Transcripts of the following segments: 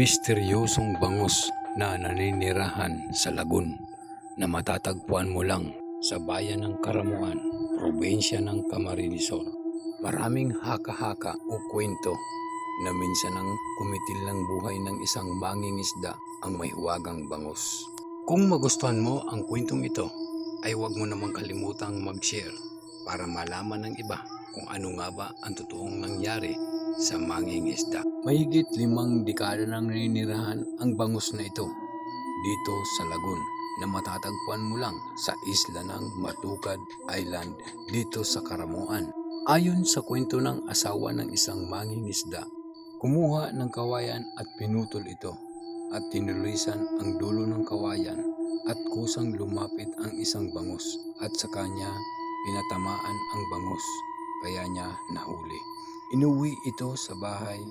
Misteryosong bangus na naninirahan sa lagun na matatagpuan mo lang sa bayan ng Karamuan, probinsya ng Camarines Sur. Maraming haka-haka o kwento na minsan ang kumitil ng buhay ng isang mangingisda ang may huwagang bangus. Kung magustuhan mo ang kwentong ito, ay huwag mo namang kalimutang mag-share para malaman ng iba kung ano nga ba ang totoong nangyari sa mangingisda. Mahigit limang dekada nang naninirahan ang bangus na ito dito sa Lagun na matatagpuan mo lang sa isla ng Matukad Island dito sa Karamuan. Ayon sa kwento ng asawa ng isang mangingisda, kumuha ng kawayan at pinutol ito at tinulisan ang dulo ng kawayan at kusang lumapit ang isang bangus at sa kanya pinatamaan ang bangus kaya niya nahuli. Inuwi ito sa bahay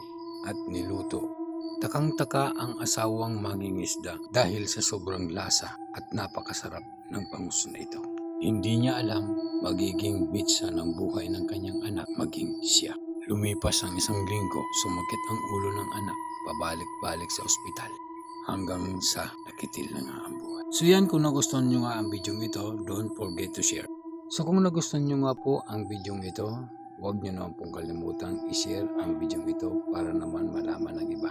at niluto. Takang-taka ang asawang mangingisda dahil sa sobrang lasa at napakasarap ng bangus na ito. Hindi niya alam magiging bitsa ng buhay ng kanyang anak maging siya. Lumipas ang isang linggo, sumakit ang ulo ng anak, pabalik-balik sa ospital hanggang sa nakitil na nga ang buhay. So yan, kung nagustuhan nyo nga ang video ito, don't forget to share. So kung nagustuhan nyo nga po ang video ito, huwag nyo naman pong kalimutang i-share ang video ito para naman malaman ng iba.